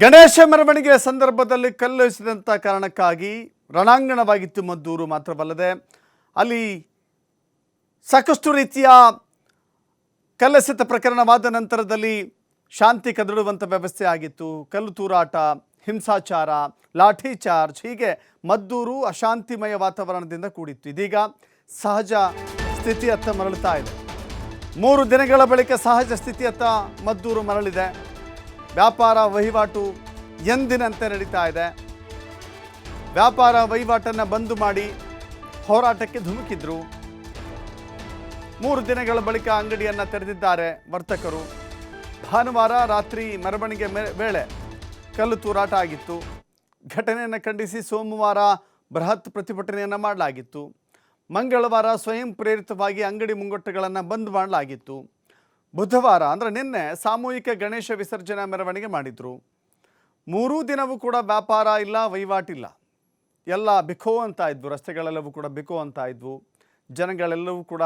ಗಣೇಶ ಮೆರವಣಿಗೆ ಸಂದರ್ಭದಲ್ಲಿ ಕಲ್ಲೆಸೆದಂಥ ಕಾರಣಕ್ಕಾಗಿ ರಣಾಂಗಣವಾಗಿತ್ತು ಮದ್ದೂರು ಮಾತ್ರವಲ್ಲದೆ ಅಲ್ಲಿ ಸಾಕಷ್ಟು ರೀತಿಯ ಕಲ್ಲೆಸೆತ ಪ್ರಕರಣವಾದ ನಂತರದಲ್ಲಿ ಶಾಂತಿ ಕದಡುವಂಥ ವ್ಯವಸ್ಥೆ ಆಗಿತ್ತು. ಕಲ್ಲು ತೂರಾಟ, ಹಿಂಸಾಚಾರ, ಲಾಠಿ ಚಾರ್ಜ್ ಹೀಗೆ ಮದ್ದೂರು ಅಶಾಂತಿಮಯ ವಾತಾವರಣದಿಂದ ಕೂಡಿತ್ತು. ಇದೀಗ ಸಹಜ ಸ್ಥಿತಿಯತ್ತ ಮರಳುತ್ತಾ ಇದೆ. ಮೂರು ದಿನಗಳ ಬಳಿಕ ಸಹಜ ಸ್ಥಿತಿಯತ್ತ ಮದ್ದೂರು ಮರಳಿದೆ. ವ್ಯಾಪಾರ ವಹಿವಾಟು ಎಂದಿನಂತೆ ನಡೀತಾ ಇದೆ. ವ್ಯಾಪಾರ ವಹಿವಾಟನ್ನು ಬಂದು ಮಾಡಿ ಹೋರಾಟಕ್ಕೆ ಧುಮುಕಿದ್ರು. ಮೂರು ದಿನಗಳ ಬಳಿಕ ಅಂಗಡಿಯನ್ನು ತೆರೆದಿದ್ದಾರೆ ವರ್ತಕರು. ಭಾನುವಾರ ರಾತ್ರಿ ಮೆರವಣಿಗೆ ವೇಳೆ ಕಲ್ಲು ತೂರಾಟ ಆಗಿತ್ತು. ಘಟನೆಯನ್ನು ಖಂಡಿಸಿ ಸೋಮವಾರ ಬೃಹತ್ ಪ್ರತಿಭಟನೆಯನ್ನು ಮಾಡಲಾಗಿತ್ತು. ಮಂಗಳವಾರ ಸ್ವಯಂ ಪ್ರೇರಿತವಾಗಿ ಅಂಗಡಿ ಮುಂಗಟ್ಟುಗಳನ್ನು ಬಂದ್ ಮಾಡಲಾಗಿತ್ತು. ಬುಧವಾರ, ಅಂದರೆ ನಿನ್ನೆ ಸಾಮೂಹಿಕ ಗಣೇಶ ವಿಸರ್ಜನಾ ಮೆರವಣಿಗೆ ಮಾಡಿದರು. ಮೂರೂ ದಿನವೂ ಕೂಡ ವ್ಯಾಪಾರ ಇಲ್ಲ ವಹಿವಾಟಿಲ್ಲ ಎಲ್ಲ ಬಿಕೋ ಅಂತ ಇದ್ವು, ರಸ್ತೆಗಳೆಲ್ಲವೂ ಕೂಡ ಬಿಕೋ ಅಂತ ಇದ್ವು. ಜನಗಳೆಲ್ಲವೂ ಕೂಡ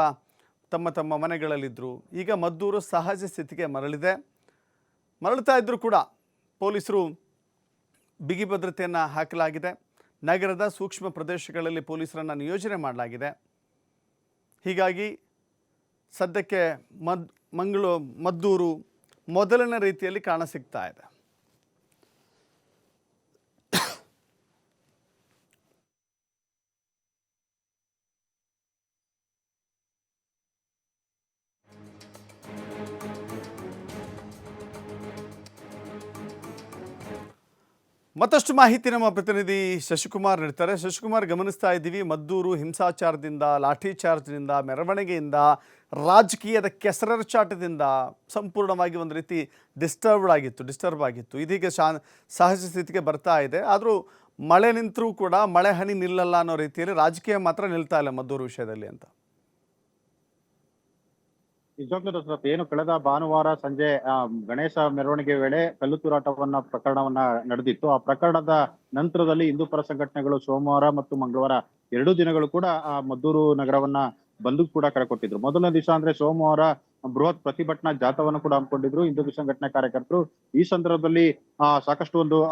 ತಮ್ಮ ತಮ್ಮ ಮನೆಗಳಲ್ಲಿದ್ದರು ಈಗ ಮದ್ದೂರು ಸಹಜ ಸ್ಥಿತಿಗೆ ಮರಳಿದೆ. ಮರಳುತ್ತಾ ಇದ್ದರೂ ಕೂಡ ಪೊಲೀಸರು ಬಿಗಿ ಭದ್ರತೆಯನ್ನು ಹಾಕಲಾಗಿದೆ. ನಗರದ ಸೂಕ್ಷ್ಮ ಪ್ರದೇಶಗಳಲ್ಲಿ ಪೊಲೀಸರನ್ನು ನಿಯೋಜನೆ ಮಾಡಲಾಗಿದೆ. ಹೀಗಾಗಿ ಸದ್ಯಕ್ಕೆ ಮದ್ ಮಂಗಳೂ ಮದ್ದೂರು ಮೊದಲಿನ ರೀತಿಯಲ್ಲಿ ಕಾಣಸಿಗ್ತಾ ಇದೆ. ಮತ್ತಷ್ಟು ಮಾಹಿತಿ ನಮ್ಮ ಪ್ರತಿನಿಧಿ ಶಶಿಕುಮಾರ್ ನೀಡ್ತಾರೆ. ಶಶಿಕುಮಾರ್, ಗಮನಿಸ್ತಾ ಇದ್ದೀವಿ, ಮದ್ದೂರು ಹಿಂಸಾಚಾರದಿಂದ ಲಾಠಿ ಚಾರ್ಜ್ನಿಂದ ಮೆರವಣಿಗೆಯಿಂದ, ರಾಜಕೀಯದ ಕೆಸರಚಾಟದಿಂದ ಸಂಪೂರ್ಣವಾಗಿ ಒಂದು ರೀತಿ ಡಿಸ್ಟರ್ಬ್ಡ್ ಆಗಿತ್ತು ಡಿಸ್ಟರ್ಬ್ ಆಗಿತ್ತು. ಇದೀಗ ಶಾ ಸಹಜ ಸ್ಥಿತಿಗೆ ಬರ್ತಾ ಇದೆ. ಆದರೂ ಮಳೆ ನಿಂತರೂ ಕೂಡ ಮಳೆ ಹನಿ ನಿಲ್ಲಲ್ಲ ಅನ್ನೋ ರೀತಿಯಲ್ಲಿ ರಾಜಕೀಯ ಮಾತ್ರ ನಿಲ್ತಾ ಇಲ್ಲ ಮದ್ದೂರು ವಿಷಯದಲ್ಲಿ ಅಂತ. ನಿಜವಾಗ್ಲೂ ದಸರಥ್ ಏನು ಕಳೆದ ಭಾನುವಾರ ಸಂಜೆ ಗಣೇಶ ಮೆರವಣಿಗೆ ವೇಳೆ ಕಲ್ಲು ತೂರಾಟವನ್ನ ಪ್ರಕರಣವನ್ನ ನಡೆದಿತ್ತು. ಆ ಪ್ರಕರಣದ ನಂತರದಲ್ಲಿ ಹಿಂದೂ ಪರ ಸಂಘಟನೆಗಳು ಸೋಮವಾರ ಮತ್ತು ಮಂಗಳವಾರ ಎರಡು ದಿನಗಳು ಕೂಡ, ಆ, ಮದ್ದೂರು ನಗರವನ್ನ ಬಂದ್ ಕೂಡ ಕರೆ ಕೊಟ್ಟಿದ್ರು. ಮೊದಲನೇ ದಿವಸ ಅಂದ್ರೆ ಸೋಮವಾರ ಬೃಹತ್ ಪ್ರತಿಭಟನಾ ಜಾಥಾವನ್ನು ಕೂಡ ಹಮ್ಮಿಕೊಂಡಿದ್ರು. ಹಿಂದೂ ಸಂಘಟನೆ ಕಾರ್ಯಕರ್ತರು. ಈ ಸಂದರ್ಭದಲ್ಲಿ ಸಾಕಷ್ಟು ಒಂದು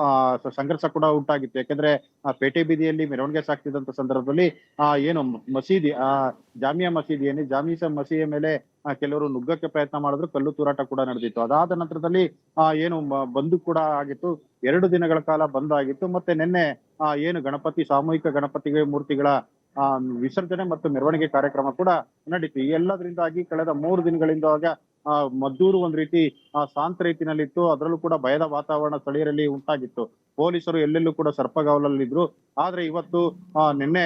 ಸಂಘರ್ಷ ಕೂಡ ಉಂಟಾಗಿತ್ತು. ಯಾಕಂದ್ರೆ ಪೇಟೆ ಬೀದಿಯಲ್ಲಿ ಮೆರವಣಿಗೆ ಸಾಕ್ತಿದ್ದಂತ ಸಂದರ್ಭದಲ್ಲಿ, ಆ, ಏನು ಮಸೀದಿ, ಆ, ಜಾಮಿಯಾ ಮಸೀದಿ ಏನಿ ಜಾಮೀಸ ಮಸೀದಿಯ ಮೇಲೆ ಕೆಲವರು ನುಗ್ಗಕ್ಕೆ ಪ್ರಯತ್ನ ಮಾಡಿದ್ರು. ಕಲ್ಲು ತೂರಾಟ ಕೂಡ ನಡೆದಿತ್ತು. ಅದಾದ ನಂತರದಲ್ಲಿ, ಆ, ಏನು ಬಂದು ಕೂಡ ಆಗಿತ್ತು. ಎರಡು ದಿನಗಳ ಕಾಲ ಬಂದ್ ಆಗಿತ್ತು. ಮತ್ತೆ ನಿನ್ನೆ, ಆ, ಏನು ಗಣಪತಿ, ಸಾಮೂಹಿಕ ಗಣಪತಿ ಮೂರ್ತಿಗಳ ವಿಸರ್ಜನೆ ಮತ್ತು ಮೆರವಣಿಗೆ ಕಾರ್ಯಕ್ರಮ ಕೂಡ ನಡೀತು. ಈ ಎಲ್ಲದರಿಂದಾಗಿ ಕಳೆದ ಮೂರು ದಿನಗಳಿಂದ ಆಗ ಮದ್ದೂರು ಒಂದ್ ರೀತಿ ಶಾಂತ ರೀತಿನಲ್ಲಿತ್ತು ಅದರಲ್ಲೂ ಕೂಡ ಭಯದ ವಾತಾವರಣ ಸ್ಥಳೀಯರಲ್ಲಿ ಉಂಟಾಗಿತ್ತು. ಪೊಲೀಸರು ಎಲ್ಲೆಲ್ಲೂ ಕೂಡ ಸರ್ಪಗಾವಲಲ್ಲಿದ್ರು. ಆದ್ರೆ ಇವತ್ತು ನಿನ್ನೆ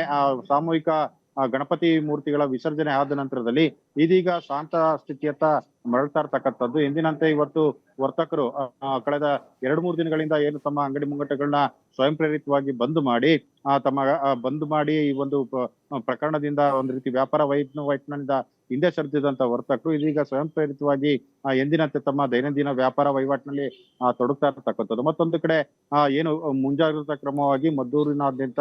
ಸಾಮೂಹಿಕ ಆ ಗಣಪತಿ ಮೂರ್ತಿಗಳ ವಿಸರ್ಜನೆ ಆದ ನಂತರದಲ್ಲಿ ಇದೀಗ ಶಾಂತ ಸ್ಥಿತಿಯತ್ತ ಮರಳ್ತಾ ಇರ್ತಕ್ಕಂಥದ್ದು ಎಂದಿನಂತೆ ಇವತ್ತು ವರ್ತಕರು ಕಳೆದ ಎರಡ್ ಮೂರು ದಿನಗಳಿಂದ ಏನು ತಮ್ಮ ಅಂಗಡಿ ಮುಂಗಟ್ಟುಗಳನ್ನ ಸ್ವಯಂ ಪ್ರೇರಿತವಾಗಿ ಬಂದ್ ಮಾಡಿ ತಮ್ಮ ಬಂದ್ ಮಾಡಿ ಈ ಒಂದು ಪ್ರಕರಣದಿಂದ ಒಂದು ರೀತಿ ವ್ಯಾಪಾರ ವೈಜ್ಞ ವೈಟ್ನಿಂದ ಹಿಂದೆ ಸರಿದಂತ ವರ್ತಕರು ಇದೀಗ ಸ್ವಯಂ ಪ್ರೇರಿತವಾಗಿ ಎಂದಿನಂತೆ ತಮ್ಮ ದೈನಂದಿನ ವ್ಯಾಪಾರ ವಹಿವಾಟಿನಲ್ಲಿ ತೊಡಗ್ತಾ ಇರ್ತಕ್ಕಂಥದ್ದು ಮತ್ತೊಂದು ಕಡೆ ಏನು ಮುಂಜಾಗ್ರತಾ ಕ್ರಮವಾಗಿ ಮದ್ದೂರಿನಾದ್ಯಂತ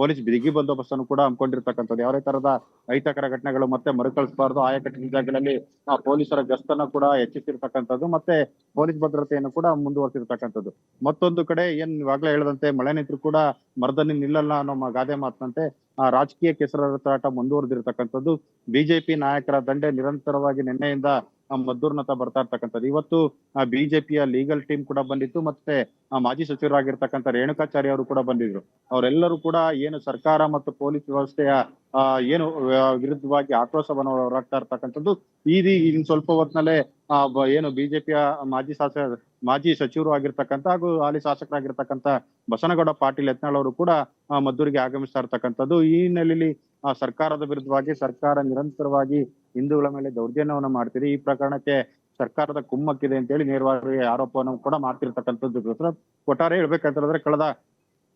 ಪೊಲೀಸ್ ಬಿಗಿ ಬಂದೋಬಸ್ತನ್ನು ಕೂಡ ಹಮ್ಮಿಕೊಂಡಿರ್ತಕ್ಕಂಥದ್ದು. ಯಾವುದೇ ತರದ ಅಹಿತಕರ ಘಟನೆಗಳು ಮತ್ತೆ ಮರುಕಳಿಸಬಾರದು. ಆಯಕಟ್ಟಿನ ಜಾಗದಲ್ಲಿ ಆ ಪೊಲೀಸರ ಗಸ್ತನ್ನ ಕೂಡ ಹೆಚ್ಚಿಸಿರ್ತಕ್ಕಂಥದ್ದು ಮತ್ತೆ ಪೊಲೀಸ್ ಭದ್ರತೆಯನ್ನು ಕೂಡ ಮುಂದುವರೆಸಿರ್ತಕ್ಕಂಥದ್ದು. ಮತ್ತೊಂದು ಕಡೆ ಏನ್ ಇವಾಗ್ಲೇ ಹೇಳದಂತೆ ಮಳೆ ನಿಂತರೂ ಕೂಡ ಮರದಲ್ಲಿ ನಿಲ್ಲಲ್ಲ ಅನ್ನೋ ಗಾದೆ ಮಾತಂತೆ ಆ ರಾಜಕೀಯ ಕೆಸರಾಟ ಮುಂದುವರೆದಿರ್ತಕ್ಕಂಥದ್ದು ಬಿಜೆಪಿ ನಾಯಕರ ದಂಡೆ ನಿರಂತರವಾಗಿ ನಿನ್ನೆಯಿಂದ ಆ ಮದ್ದೂರ್ನತ್ತ ಬರ್ತಾ ಇರ್ತಕ್ಕಂಥದ್ದು. ಇವತ್ತು ಬಿಜೆಪಿಯ ಲೀಗಲ್ ಟೀಮ್ ಕೂಡ ಬಂದಿತ್ತು ಮತ್ತೆ ಆ ಮಾಜಿ ಸಚಿವರಾಗಿರ್ತಕ್ಕಂಥ ರೇಣುಕಾಚಾರ್ಯ ಅವರು ಕೂಡ ಬಂದಿದ್ರು. ಅವರೆಲ್ಲರೂ ಕೂಡ ಏನು ಸರ್ಕಾರ ಮತ್ತು ಪೊಲೀಸ್ ವ್ಯವಸ್ಥೆಯ, ಆ, ಏನು ವಿರುದ್ಧವಾಗಿ ಆಕ್ರೋಶವನ್ನು ಹೊರಾಗ್ತಾ ಇರ್ತಕ್ಕಂಥದ್ದು. ಈ ಇನ್ ಸ್ವಲ್ಪ ಹೊತ್ತಿನಲ್ಲೇ ಆ ಬ- ಏನು ಬಿಜೆಪಿಯ ಮಾಜಿ ಶಾಸಕ ಮಾಜಿ ಸಚಿವರು ಆಗಿರ್ತಕ್ಕಂಥ ಹಾಗೂ ಹಾಲಿ ಶಾಸಕರಾಗಿರ್ತಕ್ಕಂಥ ಬಸನಗೌಡ, ಪಾಟೀಲ್ ಯತ್ನಾಳ್ ಅವರು ಕೂಡ ಮದ್ದೂರಿಗೆ ಆಗಮಿಸ್ತಾ ಇರ್ತಕ್ಕಂಥದ್ದು. ಈ ಹಿನ್ನೆಲೆಯಲ್ಲಿ, ಆ, ಸರ್ಕಾರದ ವಿರುದ್ಧವಾಗಿ ಸರ್ಕಾರ ನಿರಂತರವಾಗಿ ಹಿಂದೂಗಳ ಮೇಲೆ ದೌರ್ಜನ್ಯವನ್ನು ಮಾಡ್ತಿದೆ. ಈ ಪ್ರಕರಣಕ್ಕೆ ಸರ್ಕಾರದ ಕುಮ್ಮಕ್ಕಿದೆ ಅಂತ ಹೇಳಿ ನೇರವಾಗಿ ಆರೋಪವನ್ನು ಕೂಡ ಮಾಡ್ತಿರ್ತಕ್ಕಂಥದ್ದು. ಒಟ್ಟಾರೆ ಹೇಳ್ಬೇಕಂತ ಹೇಳಿದ್ರೆ, ಕಳೆದ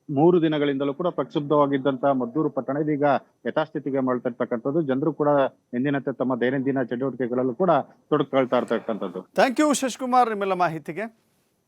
ಮೂರು ದಿನಗಳಿಂದಲೂ ಕೂಡ ಪ್ರಕ್ಷುಬ್ಧವಾಗಿದ್ದಂತಹ ಮದ್ದೂರು ಪಟ್ಟಣ ಇದೀಗ ಯಥಾಸ್ಥಿತಿಗೆ ಮಾಡ್ತಿರ್ತಕ್ಕಂಥದ್ದು ಜನರು ಕೂಡ ಎಂದಿನಂತೆ ತಮ್ಮ ದೈನಂದಿನ ಚಟುವಟಿಕೆಗಳಲ್ಲೂ ಕೂಡ ತೊಡಕೊಳ್ತಾ ಇರ್ತಕ್ಕಂಥದ್ದು. ಥ್ಯಾಂಕ್ ಯು ಶಶಿಕುಮಾರ್, ನಿಮ್ಮೆಲ್ಲ ಮಾಹಿತಿಗೆ.